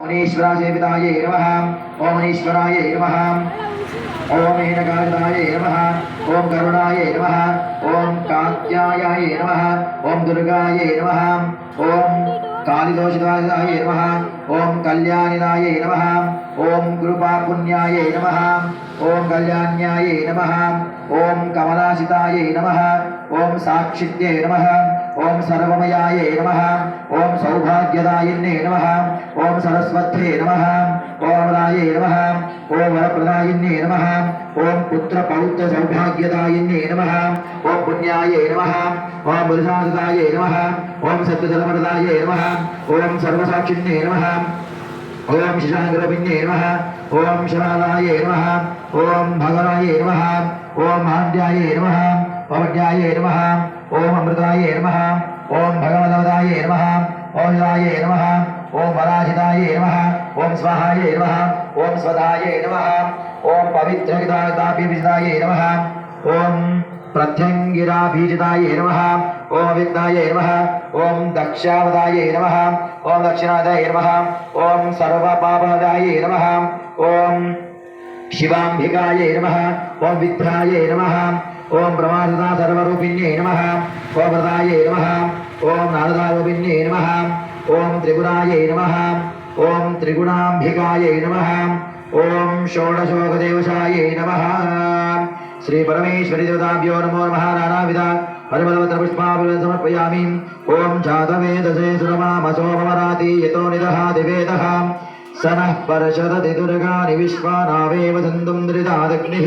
ఓమనీశ్వరాజేవితాయ నమః ఓమనీశ్వరాయ నమః ఓం ఏనకారితాయ నమః ఓం కరుణాయ నమః ఓం కాత్యాయాయ నమః ఓం దుర్గాయ నమః ఓం కాళిదోషితాయ నమః ఓం కళ్యాణిదాయ నమః ఓం కృపాపుణ్యాయ నమః ఓం కళ్యాణ్యాయ నమః ఓం కమలాసితాయ నమః ఓం సాక్షిత్యై నమః ఓం సర్వమయాయ నమః ఓం సౌభాగ్యదాయిన్యే నమః ఓం సరస్వత్యే నమః ఓం రాయే నమః ఓం వరప్రదాయిన్యే నమః ఓం పుత్ర పౌత్ర సౌభాగ్యదాయిన్యే నమః ఓం పుణ్యాయ నమః ఓం బుధసాదాయ నమః ఓం సత్యజలమరదాయ నమః ఓం సర్వసాక్షిణ్యే నమః ఓం శశాంకరపిన్యే నమః ఓం శరాలాయ నమః ఓం భగవాయ నమః ఓం మాండ్యాయ నమః పవడ్యాయ నమః ఓం అమృతాయ నమః ఓం భగవదవదాయ నమః ఓం రాయ నమ ఓం పరాజితాయ నమ ఓం స్వాహాయ నమ ఓం స్వదాయ నమ ఓం పవిత్రహితాభిజితాయ నమ ఓం ప్రత్యంగిరాభీజితాయ నమ ఓం అవిద్యాయ నమ ఓం దక్షావదాయ నమ ఓం దక్షిణాదాయ నమ ఓం సర్వపాపదాయ నమ ఓం శివాంబికాయ నమ ఓం విద్యాయ నమ ఓం ప్రమాదదా సర్వరూపిణ్యే నమ ఓం వ్రతాయ నమ ఓం నారదారూపిణ్యే నమ. ఓం త్రిగుణాయ నమ. ఓం త్రిగుణాంబికాయ నమ. ఓం షోడశోకదేవశాయ నమ. శ్రీ పరమేశ్వరి దేవతాభ్యో నమో నమః. నానావిధ పరిమళవత్ర పుష్పాపుల సమర్పయామి. ఓం జాతవేదసే సురమామసో మమరాతి యతో నిదహాతి వేదః సనః పరశరతి దుర్గాని విశ్వానావేవ సంతుం దృదాదగ్నిః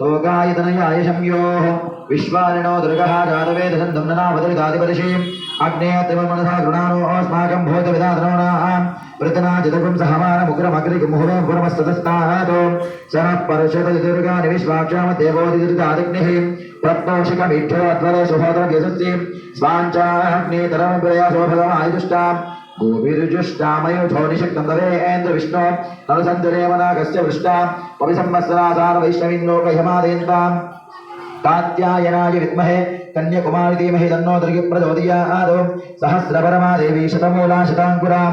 तोगायतनयायशम्योः विश्वारिणो दुर्गः जातवेदसन्दम्ननावदरिताधिपदशीम् अग्नेय त्रिवमनसा गृणानो अस्माकं भोजविदाधनोनाम् वृतना जितकुं सहमानमुग्रमग्रिगुमुहुरो पुरमस्ततस्ताहातो सनः परशतदुर्गानि विश्वाक्षामदेवोदिदुर्गादिग्निः प्रत्नोषिकमीक्षयोध्वरे सुभोदरव्यसस्यीं स्वाञ्चाग्नेतरमप्रया शोभगमायुष्टाम् పరశతది దుర్గాని విశ్వాక్షామ దేవోది దుర్గాదిగ్నిః ప్రత్నోషికమిక్షరధ్వర సుభోదరం యశస్యం స్వాంచాగ్నేతరం ప్రయాసోభగమాయుష్టాం గోభిర్జుష్టామయోధో నిషక్తం తవేంద్ర విష్ణు నరసంతురేవనాగస్య వృష్టాం పవి సంవత్సరాసార వైష్ణవిన్నోకయమాదేంతాం కాత్యాయనాయ విద్మహే కన్యకుమారి ధీమహి తన్నో దుర్గి ప్రచోదయాద్ సహస్రపరమా దేవీ శతమూలా శతాంకురాం